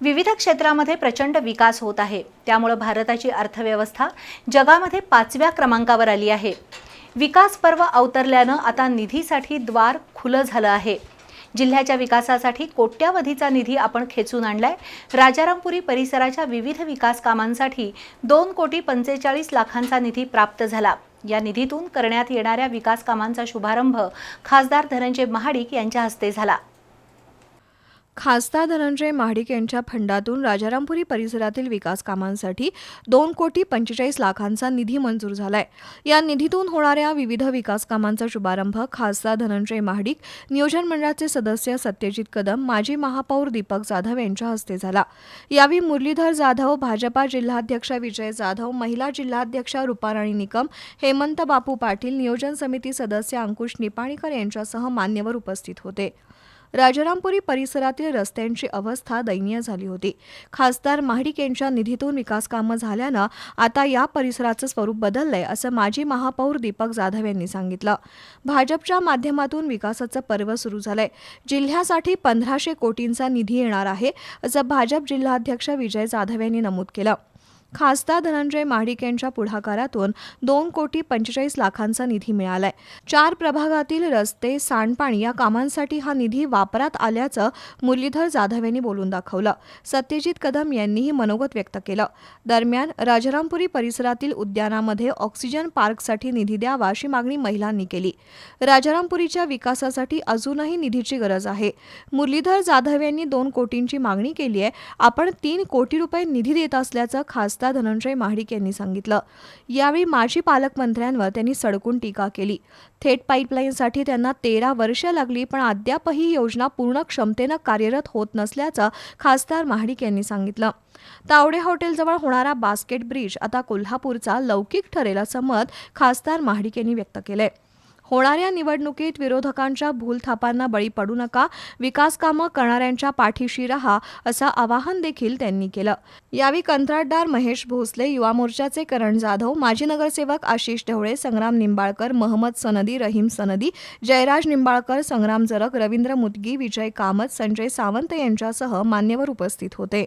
विविध क्षेत्रामध्ये प्रचंड विकास होत आहे. त्यामुळं भारताची अर्थव्यवस्था जगामध्ये पाचव्या क्रमांकावर आली आहे. विकास पर्व अवतरल्यानं आता निधीसाठी द्वार खुलं झालं आहे. जिल्ह्याच्या विकासासाठी कोट्यावधीचा निधी आपण खेचून आणलाय. राजारामपुरी परिसराच्या विविध विकास कामांसाठी दोन कोटी पंचेचाळीस लाखांचा निधी प्राप्त झाला. या निधीतून करण्यात येणाऱ्या विकास कामांचा शुभारंभ खासदार धनंजय महाडिक यांच्या हस्ते झाला. खासदार धनंजय महाडिक यांच्या फंडातून राजारामपुरी परिसरातील विकास कामांसाठी दोन कोटी पंचेचाळीस लाखांचा निधी मंजूर झालाय. या निधीतून होणाऱ्या विविध विकास कामांचा शुभारंभ खासदार धनंजय महाडिक नियोजन मंडळाचे सदस्य सत्यजित कदम माजी महापौर दीपक जाधव यांच्या हस्ते झाला. यावेळी मुरलीधर जाधव भाजपा जिल्हाध्यक्ष विजय जाधव महिला जिल्हाध्यक्षा रुपाराणी निकम हेमंत बापू पाटील नियोजन समिती सदस्य अंकुश निपाणीकर यांच्यासह मान्यवर उपस्थित होते. राजारामपुरी परिसरातील रस्त्यांची अवस्था दयनीय झाली होती. खासदार महाडिक यांच्या निधीतून विकासकामं झाल्यानं आता या परिसराचं स्वरूप बदललंय असं माजी महापौर दीपक जाधव यांनी सांगितलं. भाजपच्या माध्यमातून विकासाचं पर्व सुरू झालंय. जिल्ह्यासाठी पंधराशे कोटींचा निधी येणार आहे असं भाजप जिल्हाध्यक्ष विजय जाधव यांनी नमूद केलं. खासदार धनंजय महाडिक यांच्या पुढाकारातून दोन कोटी पंचेचाळीस लाखांचा निधी मिळालाय. चार प्रभागातील रस्ते सांडपाणी या कामांसाठी हा निधी वापरात आल्याचं मुरलीधर जाधव यांनी बोलून दाखवलं. सत्यजित कदम यांनीही मनोगत व्यक्त केलं. दरम्यान राजारामपुरी परिसरातील उद्यानामध्ये ऑक्सिजन पार्कसाठी निधी द्यावा अशी मागणी महिलांनी केली. राजारामपुरीच्या विकासासाठी अजूनही निधीची गरज आहे. मुरलीधर जाधव यांनी दोन कोटींची मागणी केली आहे आपण तीन कोटी रुपये निधी देत असल्याचं असता धनंजय महाडिक यांनी सांगितलं. यावेळी माजी पालकमंत्र्यांवर त्यांनी सडकून टीका केली. थेट पाईपलाईनसाठी त्यांना तेरा वर्ष लागली पण अद्यापही ही योजना पूर्ण क्षमतेनं कार्यरत होत नसल्याचं खासदार महाडिक यांनी सांगितलं. तावडे हॉटेलजवळ होणारा बास्केट ब्रिज आता कोल्हापूरचा लौकिक ठरेल असं मत खासदार महाडिक यांनी व्यक्त केलंय. होणाऱ्या निवडणुकीत विरोधकांच्या भूलथापांना बळी पडू नका विकास कामं करणाऱ्यांच्या पाठीशी रहा असं आवाहन देखील त्यांनी केलं. यावेळी कंत्राटदार महेश भोसले युवा मोर्चाचे करण जाधव माजी नगरसेवक आशिष ढवळे संग्राम निंबाळकर महम्मद सनदी रहीम सनदी जयराज निंबाळकर संग्राम जरक रवींद्र मुदगी विजय कामत संजय सावंत यांच्यासह मान्यवर उपस्थित होते.